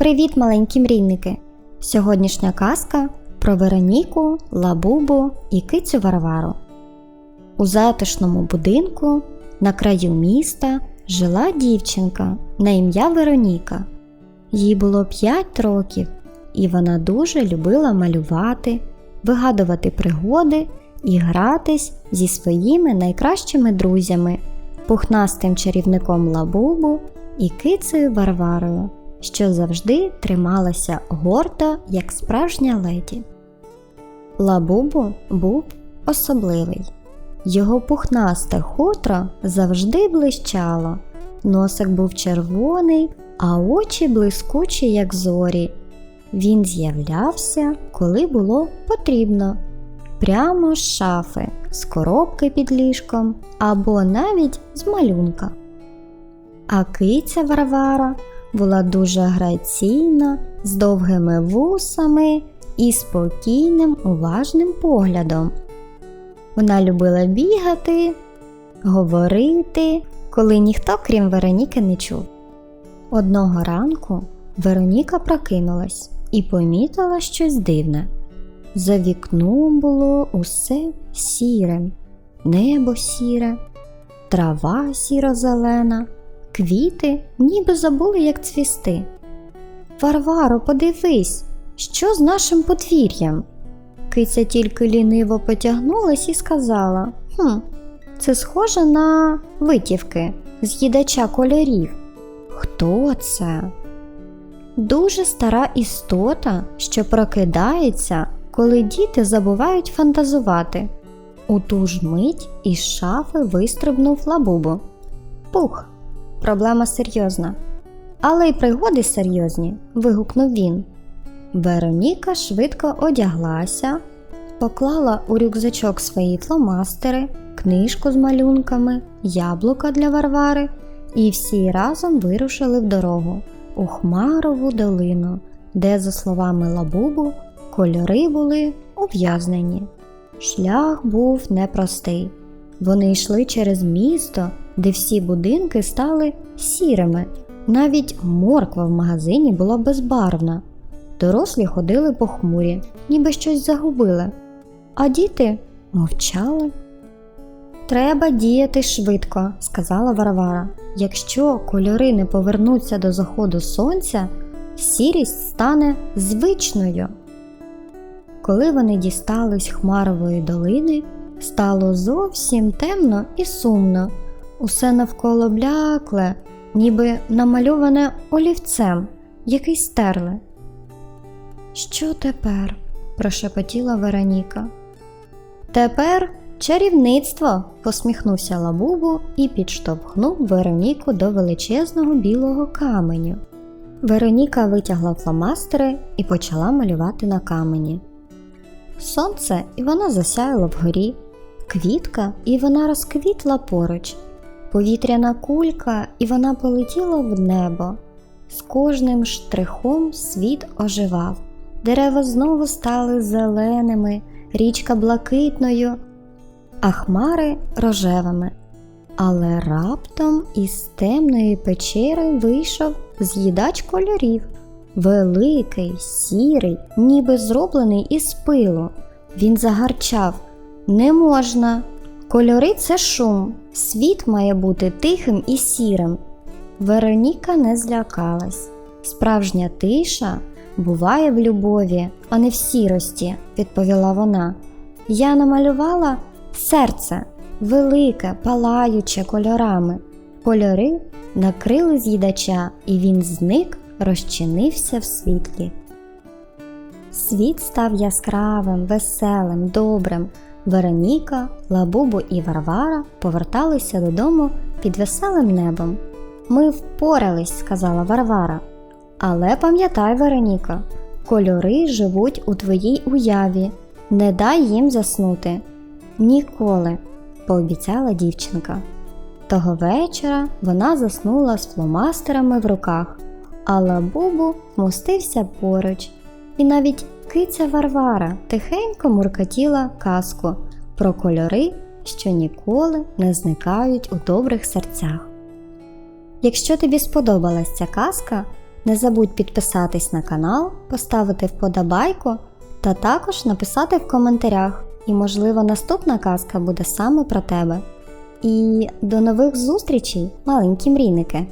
Привіт, маленькі мрійники! Сьогоднішня казка про Вероніку, Лабубу і кицю Варвару. У затишному будинку на краю міста жила дівчинка на ім'я Вероніка. Їй було 5 років, і вона дуже любила малювати, вигадувати пригоди і гратись зі своїми найкращими друзями, пухнастим чарівником Лабубу і кицею Варварою, що завжди трималася гордо, як справжня леді. Лабубу був особливий. Його пухнасте хутро завжди блищало, носик був червоний, а очі блискучі, як зорі. Він з'являвся, коли було потрібно, прямо з шафи, з коробки під ліжком або навіть з малюнка. А киця Варвара була дуже граційна, з довгими вусами і спокійним, уважним поглядом. Вона любила бігати, говорити, коли ніхто, крім Вероніки, не чув. Одного ранку Вероніка прокинулась і помітила щось дивне. За вікном було усе сіре, небо сіре, трава сіро-зелена, квіти ніби забули, як цвісти. Варваро, подивись, що з нашим подвір'ям? Киця тільки ліниво потягнулась і сказала: Хм, це схоже на витівки з їдача кольорів. Хто це? Дуже стара істота, що прокидається, коли діти забувають фантазувати. У ту ж мить із шафи вистрибнув лабубу. Пух, проблема серйозна. Але й пригоди серйозні. вигукнув він. Вероніка швидко одяглася, поклала у рюкзачок свої фломастери, книжку з малюнками, яблука для Варвари, і всі разом вирушили в дорогу у Хмарову долину, де, за словами Лабубу, кольори були ув'язнені. Шлях був непростий. Вони йшли через місто, де всі будинки стали сірими. Навіть морква в магазині була безбарвна. Дорослі ходили похмурі, ніби щось загубили, а діти мовчали. Треба діяти швидко, сказала Варвара. Якщо кольори не повернуться до заходу сонця, сірість стане звичною. Коли вони дістались Хмарової долини, стало зовсім темно і сумно, усе навколо блякле, ніби намальоване олівцем, який стерли. Що тепер? прошепотіла Вероніка. Тепер чарівництво, посміхнувся Лабубу і підштовхнув Вероніку до величезного білого каменю. Вероніка витягла фломастери і почала малювати на камені. Сонце і вона засяяла вгорі, квітка і вона розквітла поруч, повітряна кулька і вона полетіла в небо. З кожним штрихом світ оживав. Дерева знову стали зеленими, річка блакитною, а хмари рожевими. Але раптом із темної печери вийшов з'їдач кольорів. Великий, сірий, ніби зроблений із пилу. Він загарчав Не можна. Кольори це шум. Світ має бути тихим і сірим. Вероніка не злякалась. Справжня тиша буває в любові, а не в сірості, відповіла вона. Я намалювала серце велике, палаюче кольорами. Кольори накрили з'їдача, і він зник, розчинився в світлі. Світ став яскравим, веселим, добрим. Вероніка, Лабубу і Варвара поверталися додому під веселим небом. Ми впорались, сказала Варвара. Але пам'ятай, Вероніка, кольори живуть у твоїй уяві. Не дай їм заснути. Ніколи, пообіцяла дівчинка. Того вечора вона заснула з фломастерами в руках, а Лабубу вмостився поруч, і навіть киця Варвара тихенько муркотіла казку про кольори, що ніколи не зникають у добрих серцях. Якщо тобі сподобалась ця казка, Не забудь підписатись на канал, поставити вподобайку та також написати в коментарях, і, можливо, наступна казка буде саме про тебе. І до нових зустрічей, маленькі мрійники!